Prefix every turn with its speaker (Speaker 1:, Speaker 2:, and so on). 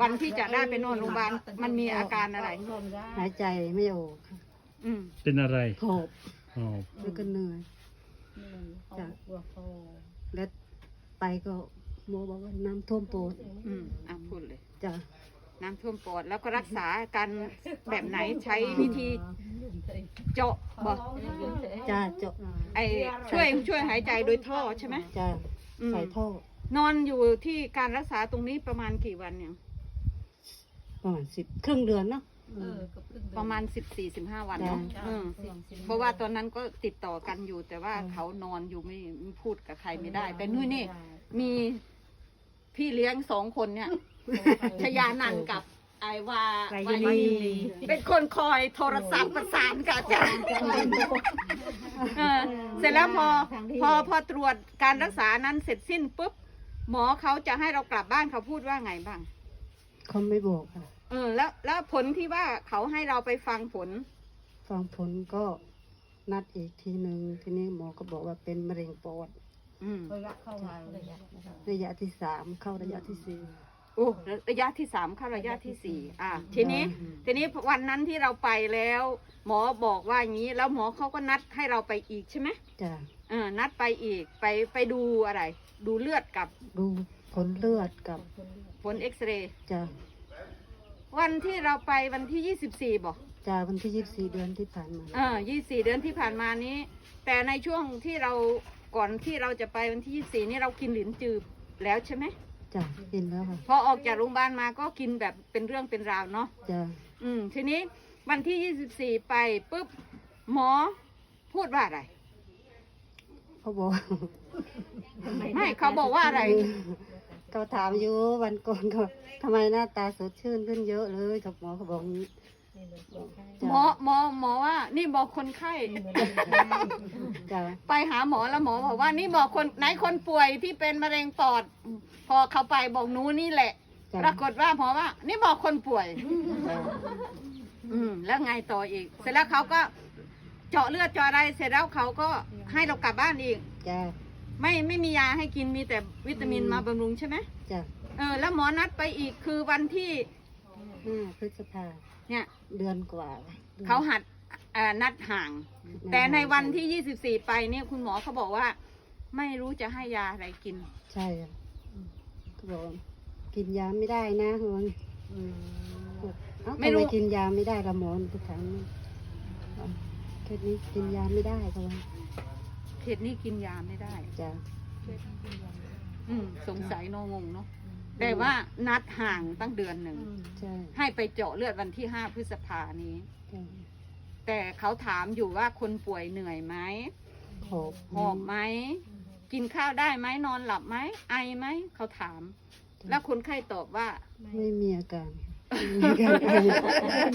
Speaker 1: วันที่จะได้ไปนอนโรงพยาบาลมันมีอาการอะไร
Speaker 2: หายใจไม่ออกค่ะ
Speaker 1: อืม
Speaker 3: เป็นอะไร
Speaker 2: หอบ
Speaker 3: หอบ
Speaker 2: แล้วก็เหนื่อยจ้ะแล้วไปก็หมอบอกว่าน้ำท่วมปอด
Speaker 1: อืมอะพูดเลย
Speaker 2: จ้ะ
Speaker 1: น้ำท่วมปอดแล้วก็รักษากันแบบไหนใช้วิธีเจาะบอก
Speaker 2: จ้ะเจาะ
Speaker 1: ไอช่วยช่วยหายใจโดยท่อใช่ไหม
Speaker 2: จ้ะ
Speaker 1: อืม
Speaker 2: ใส่ท่อ น
Speaker 1: อนอยู่ที่การรักษาตรงนี้ประมาณกี่วันเนี่ย
Speaker 2: ประมาณสิบครึ่งเดือนเนาะ
Speaker 1: ประมาณสิบสี่สิบห้าวันเนาะ
Speaker 2: จ้ะ
Speaker 1: อืมเพราะว่าตอนนั้นก็ติดต่อกันอยู่แต่ว่าเขานอนอยู่ไม่ไม่พูดกับใครไม่ได้ แต่นู่นนี่ มีพี่เลี้ยงสองคนเนี่ย ชยานันท์กับไอวา
Speaker 2: ไว
Speaker 1: วา
Speaker 2: ยุ
Speaker 1: ยุ
Speaker 2: นี
Speaker 1: นีเป็นคนคอยโทรศัพท์ประสานกับอาจารย์เออเสร็จแล้วพอพอพอตรวจการรักษานั้นเสร็จสิ้นปุ๊บหมอเขาจะให้เรากลับบ้านเขาพูดว่าไงบ้าง
Speaker 2: เขาไม่บอกค่ะ
Speaker 1: เออ แล้วแล้วผลที่ว่าเขาให้เราไปฟังผล
Speaker 2: ฟังผลก็นัดอีกทีหนึ่งทีนี้หมอก็บอกว่าเป็นมะเร็งปอด
Speaker 1: อืม
Speaker 2: ระยะที่สามเข้าระยะที่สี่
Speaker 1: โอ้ระยะที่สามเข้าระยะที่สี่อะทีนี้ ทีนี้วันนั้นที่เราไปแล้ว หมอบอกว่าอย่างนี้แล้วหมอเขาก็นัดให้เราไปอีกใช่ไหม
Speaker 2: จ้ะ
Speaker 1: เออนัดไปอีกไปไปดูอะไร ดูเลือดกับ
Speaker 2: ดูผลเลือดกับ
Speaker 1: ผลเอ็กซเรย์
Speaker 2: จ้ะ
Speaker 1: วันที่เราไปวันที่ยี่สิบสี่บอก
Speaker 2: จ้ะวันที่ยี่สิบสี่เดือนที่ผ่านมา
Speaker 1: เออยี่สี่เดือนที่ผ่านมานี้ แต่ในช่วงที่เราก่อนที่เราจะไปวันที่ยี่สี่นี่เรากินหลินจืบแล้วใช่ไหม
Speaker 2: จ้ะกินแล้วค่ะ
Speaker 1: พอออกจากโรงพยาบาลมาก็กินแบบเป็นเรื่องเป็นราวเนาะ
Speaker 2: จ้ะ
Speaker 1: อืม ทีนี้วันที่ยี่สิบสี่ไปปุ๊บหมอพูดว่าอะไร
Speaker 2: เขาบอก
Speaker 1: ไม่เขาบอกว่าอะไร
Speaker 2: เขาถามอยู่วันก่อนก็ทำไมหน้าตาสดชื่นขึ้นเยอะเลยกับหมอเขาบอกงี้
Speaker 1: หมอหมอหมอว่า นี่บอกคนไข้
Speaker 2: จ้ะ
Speaker 1: ไปหาหมอแล้วหมอบอกว่า นี่บอกคนไหนคนป่วยที่เป็นมะเร็งปอด พอเขาไปบอกหนูนี่แหละ
Speaker 2: จ้ะ
Speaker 1: ปรากฏว่าหมอว่า นี่บอกคนป่วย
Speaker 2: จ้ะ
Speaker 1: อืม แล้วไงต่ออีก เสร็จแล้วเขาก็เจาะเลือดเจาะอะไรเสร็จแล้วเขาก็ให้เรากลับบ้านอีก
Speaker 2: จ้ะ
Speaker 1: ไม่ไม่มียาให้กินมีแต่วิตามิน
Speaker 2: อืม
Speaker 1: มาบำรุงใช่ไหม
Speaker 2: จ้ะ
Speaker 1: เออแล้วหมอนัดไปอีกคือวันที่
Speaker 2: ห้าพฤษภา
Speaker 1: เนี่ย
Speaker 2: เดือนกว่า
Speaker 1: เขาหัดเอ่อนัดห่าง แต่ในวันที่ 24 ไปเนี่ยคุณหมอเขาบอกว่า ไม่รู้จะให้ยาอะไรกิน
Speaker 2: ใช่ค่ะเขาบอกว่ากินยาไม่ได้นะเขาบอกเอ้า
Speaker 1: ไม่
Speaker 2: ทำ
Speaker 1: รู้
Speaker 2: ไมกินยาไม่ได้ละหมอทุกครั้งแค่นี้กินยาไม่ได้เขาบอก
Speaker 1: เขตนี้กินยาไม่ได้
Speaker 2: จ้ะ
Speaker 1: อืมสงสัยโนงงเนาะแต่ว่านัดห่างตั้งเดือนหนึ่ง
Speaker 2: ใช่
Speaker 1: ให้ไปเจาะเลือดวันที่5พฤษภานี้
Speaker 2: จ้ะ
Speaker 1: แต่เขาถามอยู่ว่าคนป่วยเหนื่อยไหม
Speaker 2: หอบ
Speaker 1: หอบไหม กินข้าวได้ไหมนอนหลับไหม ไอไหม เขาถาม แล้วคนไข้ตอบว่า
Speaker 2: ไม่มีอาการไม่มีอาการ